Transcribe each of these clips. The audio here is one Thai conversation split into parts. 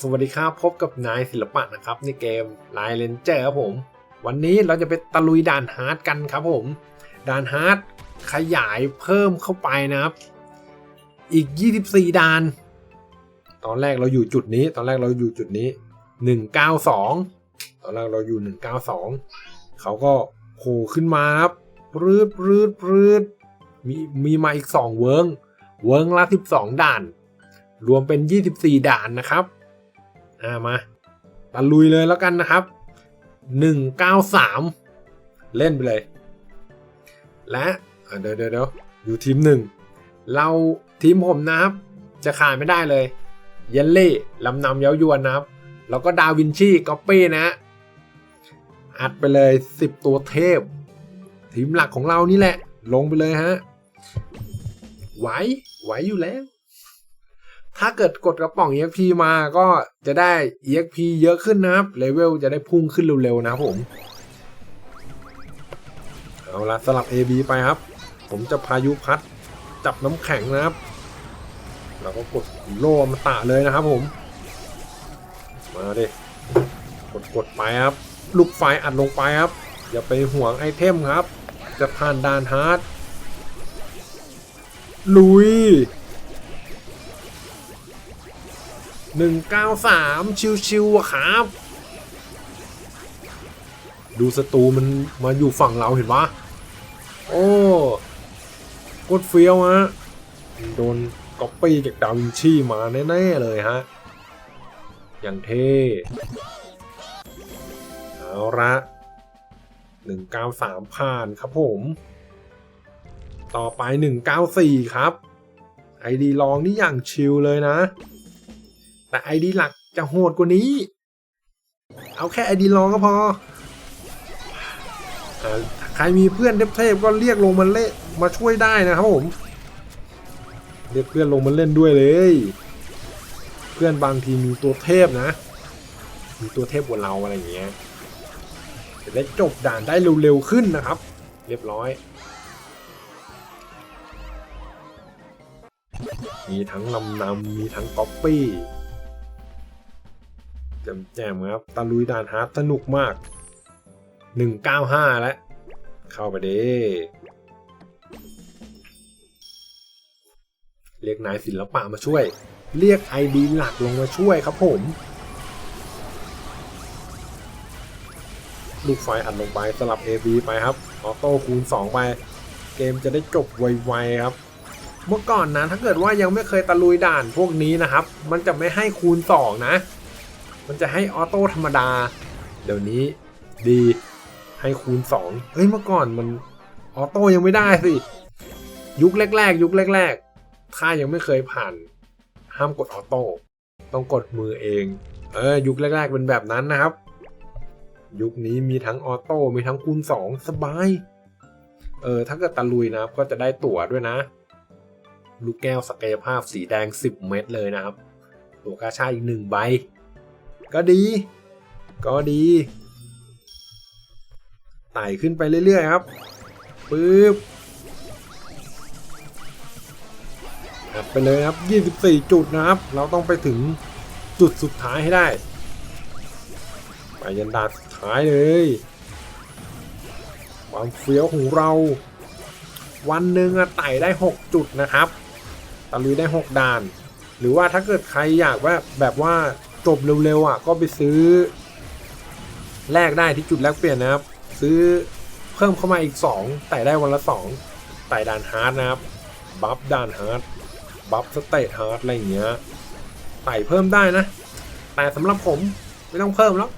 สวัสดีครับ พบกับนายศิลปะนะครับในเกมไลน์เลนเจอร์ครับผม วันนี้เราจะไปตะลุยด่านฮาร์ดกันครับผม ด่านฮาร์ดขยายเพิ่มเข้าไปนะครับ อีก 24 ด่าน ตอนแรกเราอยู่จุดนี้ ตอนแรกเราอยู่จุดนี้ 192 ตอนแรกเราอยู่ 192 เขาก็โผล่ขึ้นมาครับรืดรืดรืดมีมีมาอีก 2 เวิร์งเวิร์งละ 12 ด่าน รวมเป็น 24 ด่านนะครับ อ่ามาตะลุยเลยแล้วกันนะครับ 193 เล่นไปเลย และเดี๋ยวเดี๋ยวเดี๋ยวอยู่ทีมหนึ่งเราทีมผมนะครับ จะขาดไม่ได้เลย เยลลี่ลำนำเย้ายวนนะครับ แล้วก็ดาวินชีก๊อปปี้นะฮะอัดไปเลย 10 ตัวเทพ ทีมหลักของเรานี่แหละ ลงไปเลยฮะไหวไหวอยู่แล้ว ถ้าเกิดกดกระป๋อง EXP มาก็จะได้ EXP เยอะขึ้นนะครับ เลเวลจะได้พุ่งขึ้นเร็วๆนะครับผม เอาละสลับ AB ไปครับ ผมจะพายุพัดจับน้ำแข็งนะครับ แล้วก็กดโล่มาตะเลยนะครับผม มาดิกดกดไปครับ ลูกไฟอัดลงไปครับ อย่าไปห่วงไอเทมครับ จะผ่านด่านฮาร์ดลุย หนึ่งเก้าสามชิวๆครับ ดูศัตรูมันมาอยู่ฝั่งเราเห็นปะโอ้กดเฟี้ยวฮะโดนก๊อปปี้จากดาวินชีมาแน่ๆเลยฮะ อย่างเท่เอาละหนึ่งเก้าสามผ่านครับผม ต่อไปหนึ่งเก้าสี่ครับ ไอดีลองนี่อย่างชิลเลยนะ แต่ไอดีหลักจะโหดกว่านี้ เอาแค่ไอดีลองก็พออใครมีเพื่อนเทพๆก็เรียกลงมาเล่นมาช่วยได้นะครับผม เรียกเพื่อนลงมาเล่นด้วยเลย เพื่อนบางทีมีตัวเทพนะ มีตัวเทพกว่าเราอะไรอย่างเงี้ยจะได้จบด่านได้เร็วๆขึ้นนะครับ เรียบร้อย มีทั้งลำนำมีทั้งก๊อปปี้ แจ่มๆครับตะลุยด่านฮาร์ดสนุกมาก 195 แล้ว เข้าไปเด้เรียกนายศิลปะมาช่วย เรียกไอดีหลักลงมาช่วยครับผม ลูกไฟอัดลงไปสลับ AB ไปครับออโต้คูณ 2 ไป เกมจะได้จบไวๆครับเมื่อก่อนนะถ้าเกิดว่ายังไม่เคยตะลุยด่านพวกนี้นะครับ มันจะไม่ให้คูณ 2 นะ มันจะให้ออโต้ธรรมดา เดี๋ยวนี้ดีให้คูณ2เฮ้ยเมื่อก่อนมันออโต้ยังไม่ได้สิ ยุคแรก ๆ ยุคแรกๆถ้ายังไม่เคยผ่าน ห้ามกดออโต้ต้องกดมือเอง เออยุคแรก ๆ เป็นแบบนั้นนะครับ ยุคนี้มีทั้งออโต้มีทั้งคูณ2สบาย เออถ้าเกิดตะลุยนะครับก็จะได้ตั๋วด้วยนะ ลูกแก้วศักยภาพสีแดง 10 เม็ดเลยนะครับ ตัวกาชาอีกหนึ่งใบ ก็ดี ก็ดีไต่ขึ้นไปเรื่อยๆครับปึ๊บอัดไปเลยครับ 24 จุดนะครับ เราต้องไปถึงจุดสุดท้ายให้ได้ ไปยันดานสุดท้ายเลยความเฟี้ยวของเรา วันหนึ่งอะไต่ได้ 6 จุดนะครับตะลุยได้ 6 ด่าน หรือว่าถ้าเกิดใครอยากว่าแบบว่า จบเร็วๆอะก็ไปซื้อ แลกได้ที่จุดแลกเปลี่ยนนะครับ ซื้อเพิ่มเข้ามาอีก2ไต่ได้วันละ2ไต่ด่านฮาร์ดนะครับบัฟด่านฮาร์ดบัฟสเตทฮาร์ดอะไรอย่างเงี้ยไต่เพิ่มได้นะ แต่สำหรับผมไม่ต้องเพิ่มแล้ว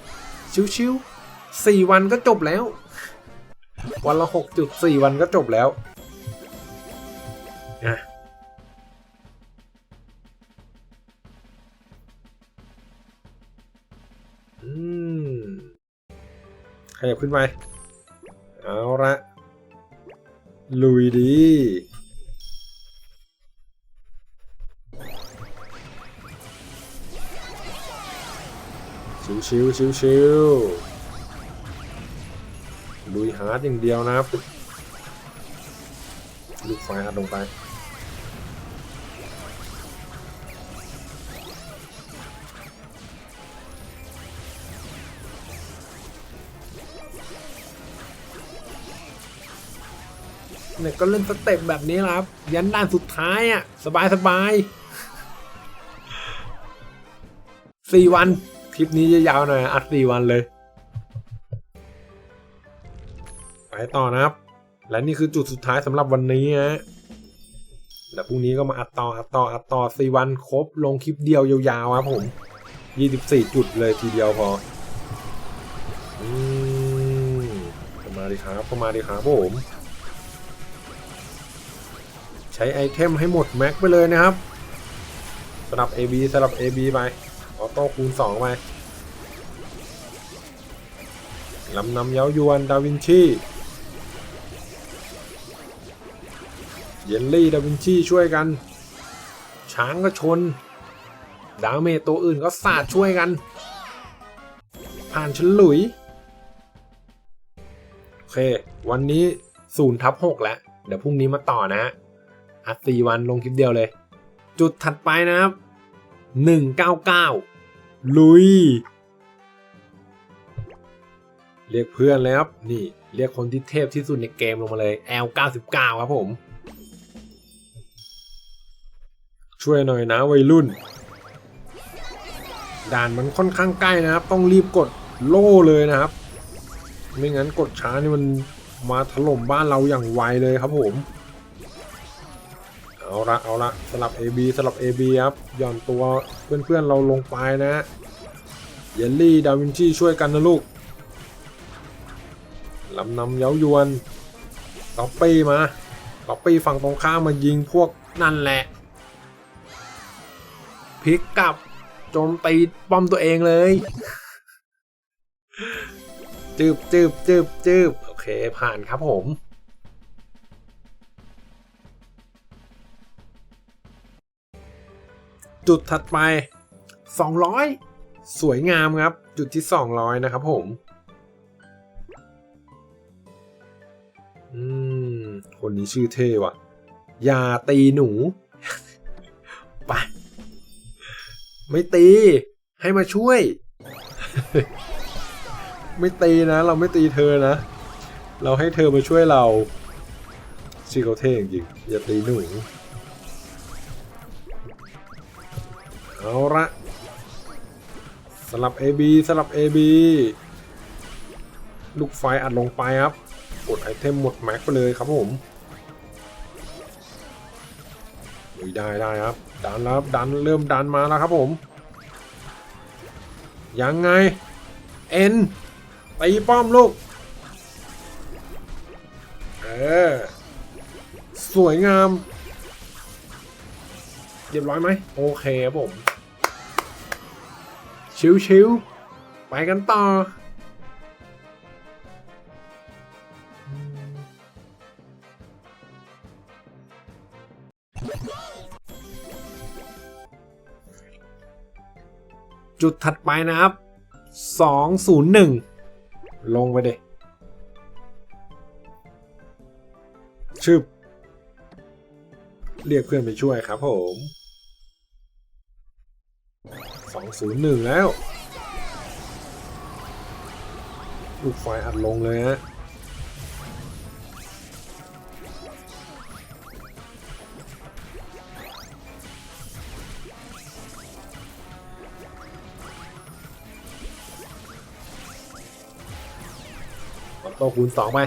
ชิวๆสี่วันก็จบแล้ว วันละหกจุดสี่วันก็จบแล้วนะ ขยับขึ้นไป เอาละลุยดี ชิวชิวชิวชิวๆลุยฮาดอย่างเดียวนะครับ ลูกไฟอัดลงไป เนี่ยก็เล่นสเต็ปแบบนี้ครับ ยันด้านสุดท้ายอะ สบายสบายสี่วัน คลิปนี้จะยาวหน่อย อัดสี่วันเลย ไปต่อนะครับ และนี่คือจุดสุดท้ายสำหรับวันนี้ฮะแล้วพรุ่งนี้ก็มาอัดต่ออัดต่ออัดต่อสี่วันครบลงคลิปเดียวยาวๆครับผมยี่สิบสี่จุดเลยทีเดียวพออืมเข้ามาดีครับเข้ามาดีครับผม ช้ไอเทมให้หมดแม็กไปเลยนะครับสลับ AB สลับ AB ไปออโต้คูณ2ไปลำนำเย้ายวนดาวินชีเยนลี่ดาวินชีช่วยกัน ช้างก็ชน ดาเมจตัวอื่นก็สาดช่วยกัน ผ่านฉลุย โอเค วันนี้ศูนย์ทับหกแล้ว เดี๋ยวพรุ่งนี้มาต่อนะฮะ อัดสี่วันลงคลิปเดียวเลย จุดถัดไปนะครับหนึ่งเก้าเก้าลุย เรียกเพื่อนเลยครับ นี่ เรียกคนที่เทพที่สุดในเกมลงมาเลย L99 ครับผม ช่วยหน่อยนะวัยรุ่น ด่านมันค่อนข้างใกล้นะครับ ต้องรีบกดโล่เลยนะครับ ไม่งั้นกดช้านี่มันมาถล่มบ้านเราอย่างไวเลยครับผม เอาละเอาละสลับ AB สลับ AB ครับย่อนตัวเพื่อนๆเราลงไปนะเยลลี่ดาวินชีช่วยกันนะลูกลำนำเย้ายวนก๊อปปี้มาก๊อปปี้ฝั่งตรงข้ามมายิงพวกนั่นแหละพลิกกลับโจมตีป้อมตัวเองเลยจืบจืบจืบจืบโอเคผ่านครับผม จุดถัดไป 200 สวยงามครับ จุดที่ 200 นะครับผม อืม คนนี้ชื่อเท่ว่ะ อย่าตีหนู ไป ไม่ตี ให้มาช่วย ไม่ตีนะ เราไม่ตีเธอนะ เราให้เธอมาช่วยเราชื่อเขาเท่จริงอย่าตีหนู เอาละสลับ AB สลับ AB ลูกไฟอัดลงไปครับกดไอเทมหมดแม็กไปเลยครับผมอุ๊ยได้ได้ครับ ดันแล้วครับดันเริ่มดันมาแล้วครับผม ยังไง เอ็นตีป้อมลูก เออ สวยงาม เรียบร้อยไหม โอเคครับผม ชิวๆไปกันต่อ จุดถัดไปนะครับ 201 ลงไปเดยชึบเรียกเพื่อนไปช่วยครับผม 201 แล้ว ลูกไฟอัดลงเลยฮะออโต้คูณสองไป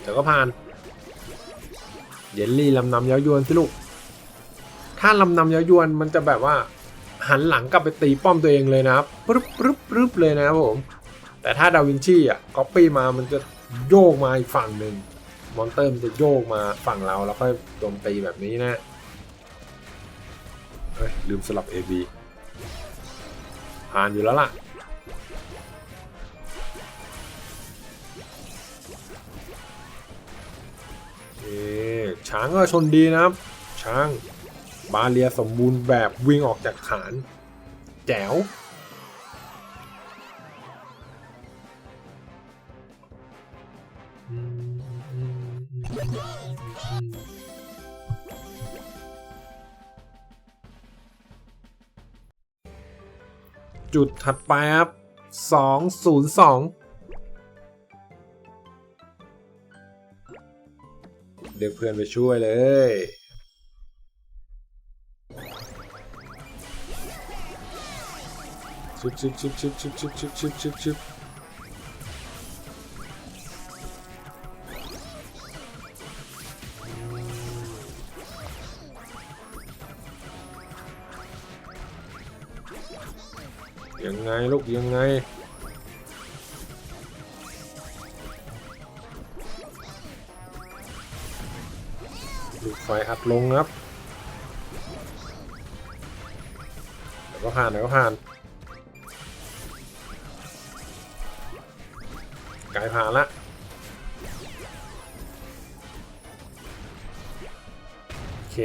เดี๋ยวก็ผ่าน เยลลี่ลำนำเย้ายวนสิลูก ถ้าลำนำเย้ายวนมันจะแบบว่า หันหลังกลับไปตีป้อมตัวเองเลยนะครับปึ๊บปึ๊บปึ๊บเลยนะครับผม แต่ถ้าดาวินชีอะก๊อปปี้มามันจะโยกมาอีกฝั่งหนึ่งมอนเตอร์มันจะโยกมาฝั่งเราแล้วค่อยโจมตีแบบนี้นะเฮ้ยลืมสลับ AB ผ่านอยู่แล้วล่ะเอ๊ะช้างก็ชนดีนะครับ ช้าง บาเลียสมบูรณ์แบบวิ่งออกจากฐาน แจ๋วจุดถัดไปครับ202เรียกเพื่อนไปช่วยเลย ชิบชิบชิบชิบชิบชิบชิบชิบชิบชิบยังไงลูกยังไงลูกไฟอัดลงครับเดี๋ยวก็ผ่านเดี๋ยวก็ผ่าน กลผ่านละโอเค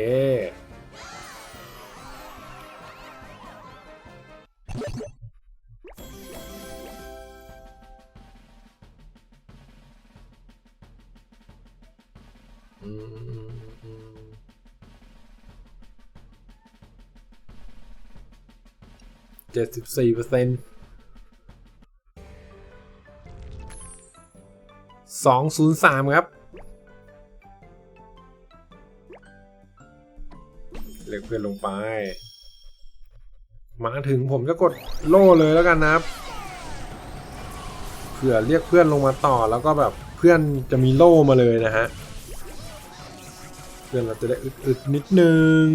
เจ็ดสิบสี่เปอร์เซ็นต์ สองศูนย์สามครับเรียกเพื่อนลงไป มาถึงผมจะกดโล่เลยแล้วกันนะครับเผื่อเรียกเพื่อนลงมาต่อแล้วก็แบบเพื่อนจะมีโล่มาเลยนะฮะ เพื่อนเราจะได้อึดๆนิดนึง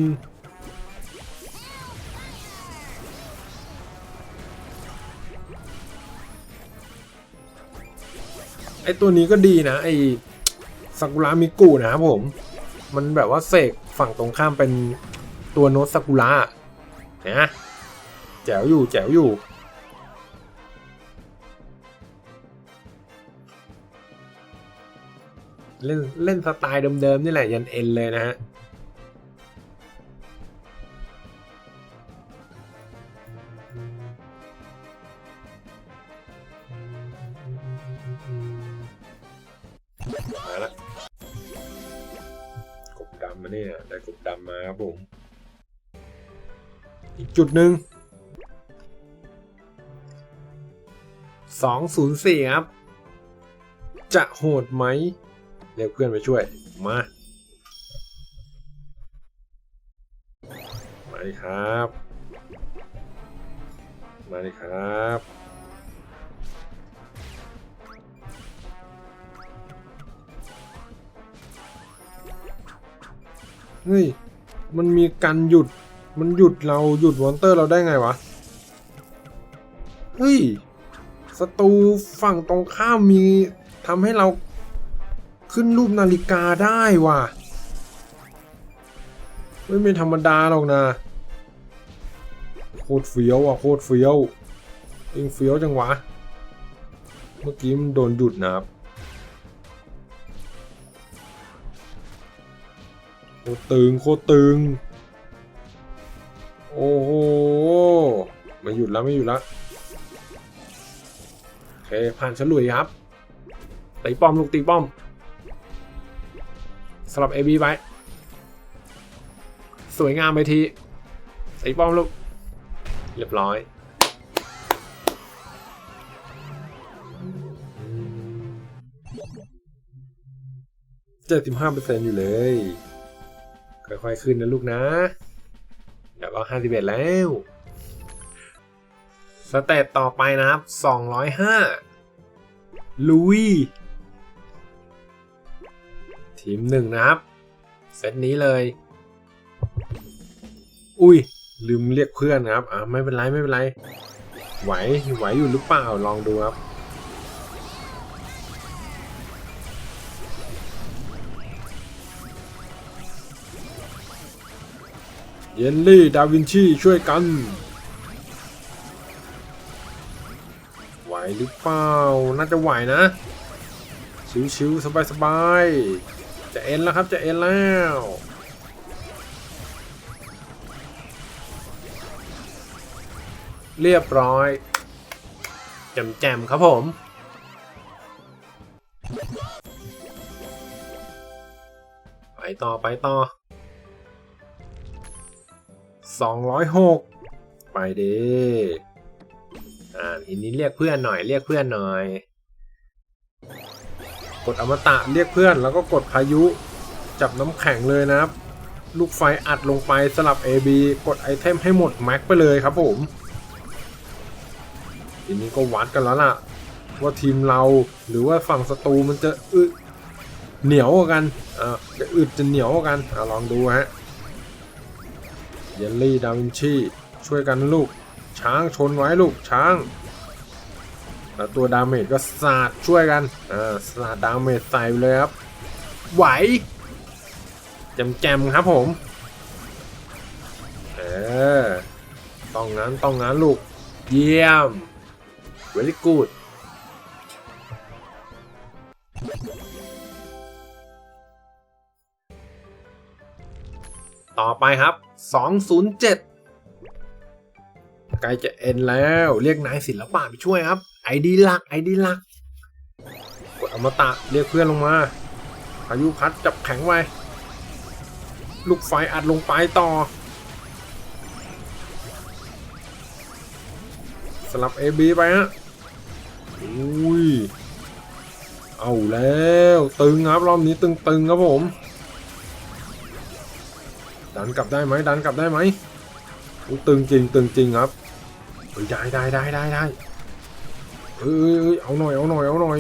อตัวนี้ก็ดีนะ ไอซากุระมิกุนะครับผม มันแบบว่าเสกฝั่งตรงข้ามเป็นตัวโนตซากุระนะแจ๋วอยู่แจ๋วอยู่ เล่นเล่นสไตล์เดิมๆนี่แหละยันเอ็นเลยนะฮะ มาเนี่ยได้กบดำมาครับผม อีกจุดหนึ่งสองศูนย์สี่ครับ จะโหดไหมเรียกเพื่อนไปช่วย มา มาดิครับ มาดิครับ เฮ้ย มันมีการหยุด มันหยุดเราหยุดมอนเตอร์เราได้ไงวะ เฮ้ย ศัตรูฝั่งตรงข้ามมีทำให้เราขึ้นรูปนาฬิกาได้ว่ะไม่เป็นธรรมดาหรอกนะ โคตรเฟี้ยวอะโคตรเฟี้ยวเองเฟี้ยวจังวะ เมื่อกี้มันโดนหยุดนะครับ ตรตึงโคตรตึง โอ้โหไม่หยุดแล้วไม่หยุดแล้วโอเคผ่านฉลุยครับตีป้อมลูกตีป้อมสลับ AB ไปสวยงามไปทีตีป้อมลูก เรียบร้อยเจ็ดสิบห้าเปอร์เซ็นต์อยู่เลย ค่อยๆขึ้นนะลูกนะ เดี๋ยวก็ห้าสิบเอ็ดแล้ว สเตตต่อไปนะครับสองร้อยห้าลุย ทีมหนึ่งนะครับ เซตนี้เลย อุ้ย ลืมเรียกเพื่อนนะครับ อ่าไม่เป็นไร ไม่เป็นไร ไหว ไหวอยู่หรือเปล่า ลองดูครับ เยนลี่ ดาวินชีช่วยกัน ไหวหรือเปล่า น่าจะไหวนะ ชิวๆสบายๆ จะเอ็นแล้วครับ จะเอ็นแล้วเรียบร้อยแจมๆครับผม ไปต่อไปต่อ สองร้อยหกไปดีอ่าทีนี้เรียกเพื่อนหน่อยเรียกเพื่อนหน่อย กดอมตะเรียกเพื่อนแล้วก็กดพายุ จับน้ำแข็งเลยนะครับ ลูกไฟอัดลงไปสลับ AB กดไอเทมให้หมดแม็กไปเลยครับผม ทีนี้ก็วัดกันแล้วล่ะ ว่าทีมเราหรือว่าฝั่งศัตรูมันจะอึเหนียวกันอ่าจะอึดจะเหนียวกันอ่าลองดูฮะ เยลลี่ดาวินชีช่วยกันนะลูก ช้างชนไว้ลูกช้าง แล้วตัวดาเมจก็สาดช่วยกันอ่าสาดดาเมจใส่ไปเลยครับ ไหวแจมแจมๆครับผม เออ ต้องงั้นต้องงั้นลูก เยี่ยม very good ต่อไปครับ 207ใกล้จะเอ็นแล้ว เรียกนายศิลปะไปช่วยครับไอดีหลักไอดีหลักกดอมตะเรียกเพื่อนลงมาพายุพัดจับแข็งไว้ ลูกไฟอัดลงไปต่อ สลับ AB ไปฮะอุ้ยเอาแล้ว ตึงครับ รอบนี้ตึงๆครับผม ดันกลับได้ไหมดันกลับได้ไหมอุ๊ยตึงจริงตึงจริงครับเฮ้ยได้ได้ได้ได้ได้เอ้ยเอ้ยเอาหน่อยเอาหน่อยเอาหน่อย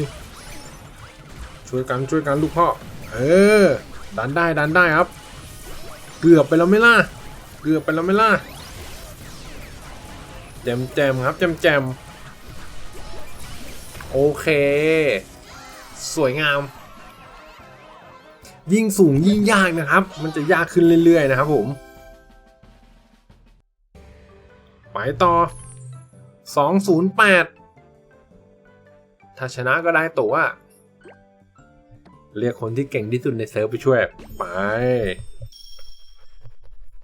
ช่วยกันช่วยกันลูกพ่อเออดันได้ดันได้ครับ เกือบไปแล้วไม่ล่ะเกือบไปแล้วไม่ล่ะแจมแจมครับแจมแจมโอเค สวยงาม ยิ่งสูงยิ่งยากนะครับ มันจะยากขึ้นเรื่อยๆนะครับผม ไปต่อ 208 ถ้าชนะก็ได้ตัวเรียกคนที่เก่งที่สุดในเซิร์ฟไปช่วย ไป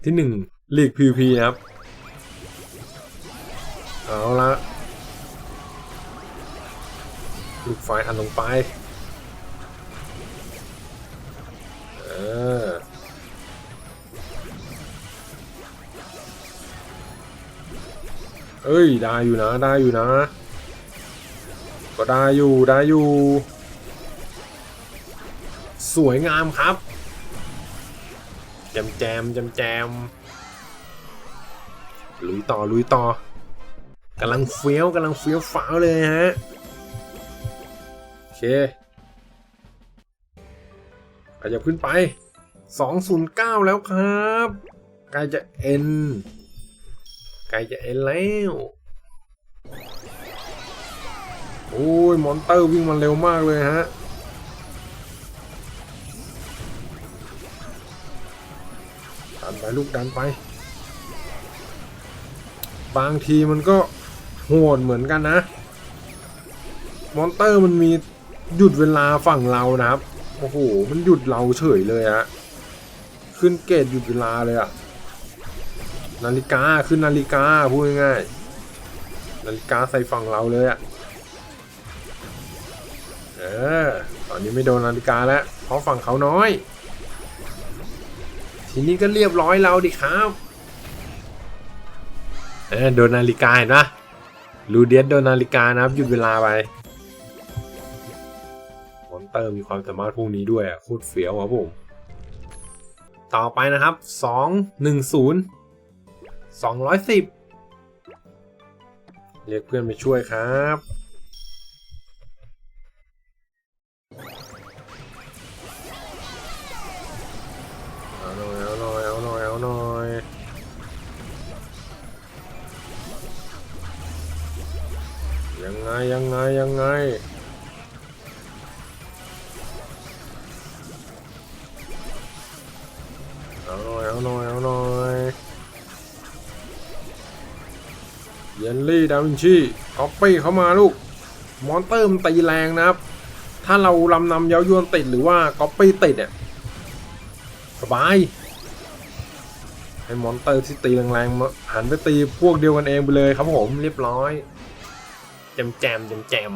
ที่หนึ่งลีก PVP นะครับ เอาละลูกไฟอันลงไป เอ้ยได้อยู่นะได้อยู่นะ ก็ได้อยู่ได้อยู่ สวยงามครับ แจมแจมแจมแจมลุยต่อลุยต่อกำลังเฟี้ยวกำลังเฟี้ยวฟ้าวเลยฮะโอเคขยับขึ้นไป 209 แล้วครับใกล้จะเอ็น กล้จะเอ็นแล้ว โอ้ย มอนเตอร์วิ่งมาเร็วมากเลยฮะ ดันไปลูกดันไป บางทีมันก็โหดเหมือนกันนะ มอนเตอร์มันมีหยุดเวลาฝั่งเรานะครับ โอ้โห มันหยุดเราเฉยเลยฮะ ขึ้นเกตหยุดเวลาเลยอะ นาฬิกาขึ้นนาฬิกาพูดง่ายนาฬิกาใส่ฝั่งเราเลยอะเออตอนนี้ไม่โดนนาฬิกาแล้วเพราะฝั่งเขาน้อย ทีนี้ก็เรียบร้อยเราดิครับเออโดนนาฬิกาเห็นปะลูเดียสโดนนาฬิกานะครับหยุดเวลาไปมอนเตอร์มีความสามารถพวกนี้ด้วยอะโคตรเฟี้ยวครับผม ต่อไปนะครับ 2 1 0 210 เรียกเพื่อนไปช่วยครับ ดาวินชีก๊อปปี้เข้ามาลูก มอนเตอร์มันตีแรงนะครับ ถ้าเราลำนำเย้ายวนติดหรือว่าก๊อปปี้ติดเนี่ยสบายให้มอนเตอร์ที่ตีแรงๆมาหันไปตีพวกเดียวกันเองไปเลยครับผมเรียบร้อยแจมแจมแจมแจม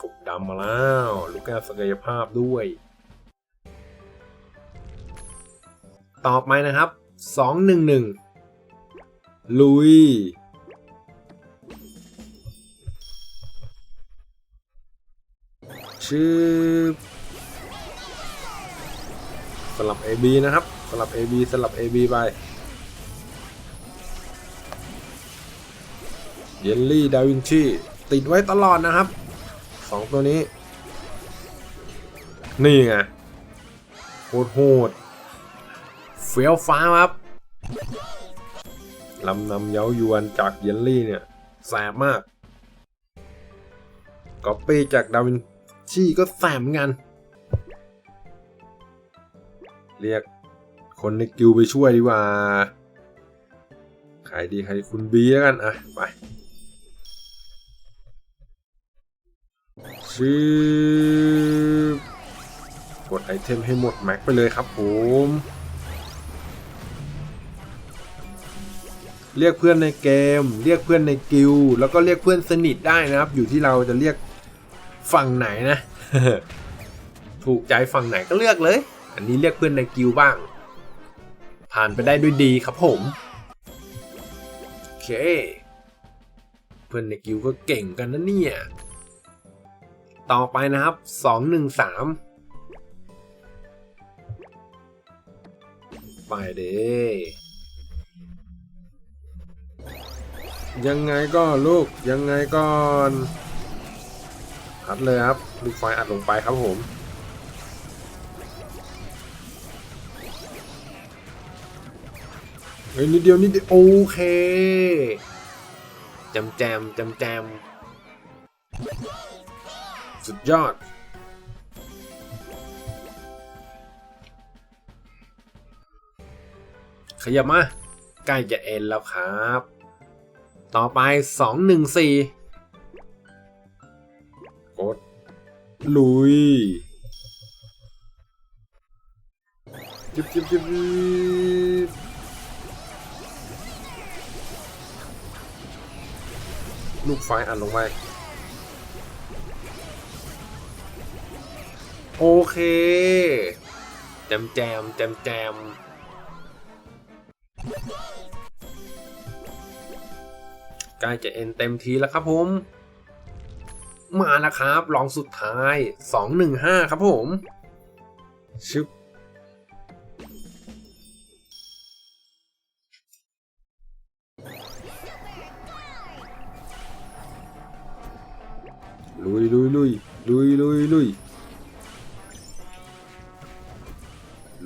กบดำมาแล้ว ลูกแก้วศักยภาพด้วย ต่อไปนะครับ สองหนึ่งหนึ่งลุย ชื่อสลับ AB นะครับ สลับ AB สลับ AB ไป เยลลี่ ดาวินชี ติดไว้ตลอดนะครับสองตัวนี้ นี่ไงโหดโหด เฟี้ยวฟ้าครับลำนำเย้ายวนจากเยลลี่เนี่ยแสบมากก๊อปปี้จากดาวินชี่ก็แสบเหมือนกันเรียกคนในกิวไปช่วยดีกว่าใครดีใครคุณบีแล้วกัน อะ ไปชื่อกดไอเทมให้หมดแม็กไปเลยครับผม เรียกเพื่อนในเกม เรียกเพื่อนในกิลดแล้วก็เรียกเพื่อนสนิทได้นะครับ อยู่ที่เราจะเรียกฝั่งไหนนะ ถูกใจฝั่งไหนก็เลือกเลย อันนี้เรียกเพื่อนในกิลบ้าง ผ่านไปได้ด้วยดีครับผมโอเค เพื่อนในกิลก็เก่งกันนะเนี่ยต่อไปนะครับสองหนึ่งสามไปเด้ ยังไงก็ลูกยังไงก่อนอัดเลยครับลูกไฟอัดลงไปครับผมเฮ้ยนิดเดียวนิดเดียวโอเคจำแจมจำแจมสุดยอดขยับมาใกล้จะเอ็นแล้วครับ ต่อไป 214กดลุยจิบจิบจิบจิบลูกไฟอัดลงไปโอเค แจมแจมแจมแจม ใกล้จะเอ็นเต็มทีแล้วครับผม มาแล้วครับลองสุดท้าย 215 ครับผมชึบลุยลุยลุยลุยลุยลุย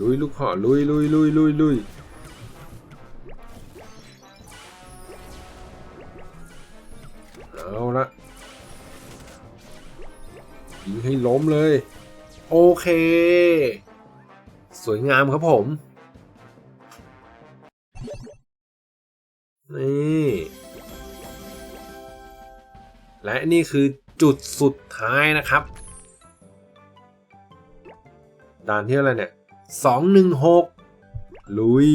ลุยลูกพ่อลุยลุยลุยลุยลุย เอาละยิงให้ล้มเลย โอเค สวยงามครับผม นี่ และนี่คือจุดสุดท้ายนะครับด่านที่อะไรเนี่ยสองหนึ่งหกลุย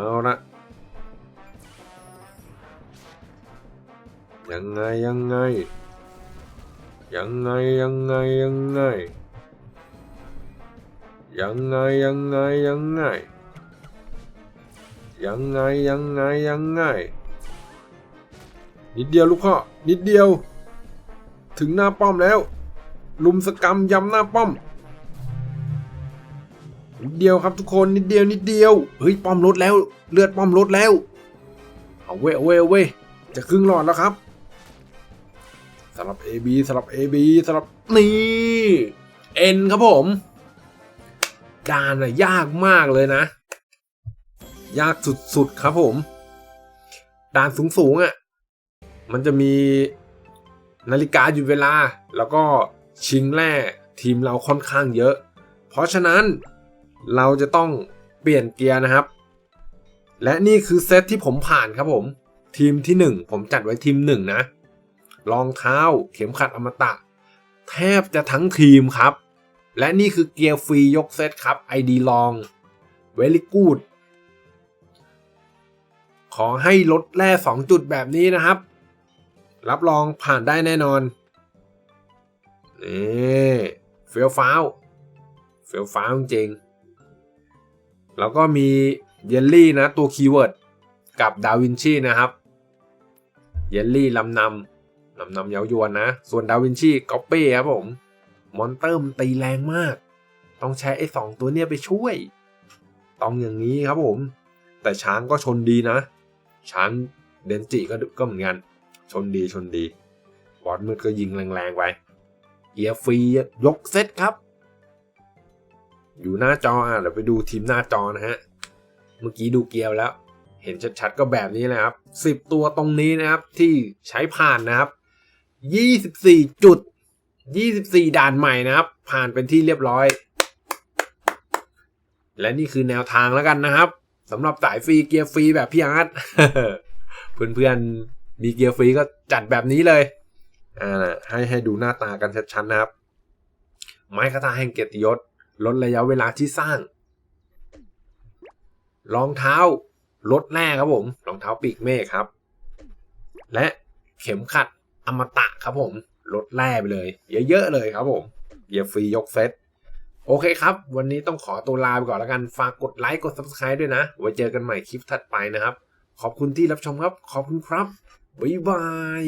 เอาละยังไงยังไง ยังไงยังไงยังไง ยังไงยังไงยังไง ยังไงยังไงยังไง นิดเดียวลูกพ่อนิดเดียว ถึงหน้าป้อมแล้ว ลุมสกรรมยำหน้าป้อม นิดเดียวครับทุกคนนิดเดียวนิดเดียวเฮ้ยป้อมลดแล้วเลือดป้อมลดแล้วเอาเว้ยเอาเว้ยเอาเว้ยจะครึ่งหลอดแล้วครับสลับ AB สลับ AB สลับนี่เอ็นครับผมดานอะยากมากเลยนะ ยากสุดๆครับผมด่านสูงๆอะ่ะมันจะมีนาฬิกาหยุดเวลา แล้วก็ชิงแร่ทีมเราค่อนข้างเยอะ เพราะฉะนั้น เราจะต้องเปลี่ยนเกียร์นะครับ และนี่คือเซตที่ผมผ่านครับผม ทีมที่ 1 ผมจัดไว้ทีม 1 นะรองเท้าเข็มขัดอมตะ แทบจะทั้งทีมครับ และนี่คือเกียร์ฟรียกเซตครับ ID ลอง very good ขอให้ลดแร่2จุดแบบนี้นะครับ รับรองผ่านได้แน่นอนนี่เฟียวฟ้าวเฟียวฟ้าวจริง แล้วก็มีเยลลี่นะตัวคีย์เวิร์ดกับดาวินชีนะครับเยลลี่ลำนำลำนำเย้ายวนนะ ส่วนดาวินชีก๊อปปี้ครับผม มอนเตอร์มันตีแรงมาก ต้องใช้ไอ้สองตัวเนี้ยไปช่วย ต้องอย่างนี้ครับผม แต่ช้างก็ชนดีนะ ช้างเดนจิก็ก็เหมือนกัน ชนดีชนดี บอสมืดก็ยิงแรงๆไปเกียฟรียกเซตครับ อยู่หน้าจออะเดี๋ยวไปดูทีมหน้าจอนะฮะ เมื่อกี้ดูเกียร์แล้ว เห็นชัดๆก็แบบนี้นะครับ 10 ตัวตรงนี้นะครับที่ใช้ผ่านนะครับ 24 จุด 24 ด่านใหม่นะครับ ผ่านเป็นที่เรียบร้อย และนี่คือแนวทางแล้วกันนะครับสำหรับสายฟรีเกียร์ฟรีแบบพี่อาร์ตเพื่อนๆมีเกียร์ฟรีก็จัดแบบนี้เลยอ่าให้ให้ดูหน้าตากันชัดๆนะครับ ไม้คาถาแห่งเกียรติยศ ลดระยะเวลาที่สร้าง รองเท้า ลดแร่ครับผม รองเท้าปีกเมฆครับ และเข็มขัดอมตะครับผม ลดแร่ไปเลย เยอะๆเลยครับผมเกียฟรียกเซตโอเคครับ วันนี้ต้องขอตัวลาไปก่อนแล้วกัน ฝากกดไลค์ กด Subscribe ด้วยนะ ไว้เจอกันใหม่คลิปถัดไปนะครับ ขอบคุณที่รับชมครับ ขอบคุณครับ บ๊ายบาย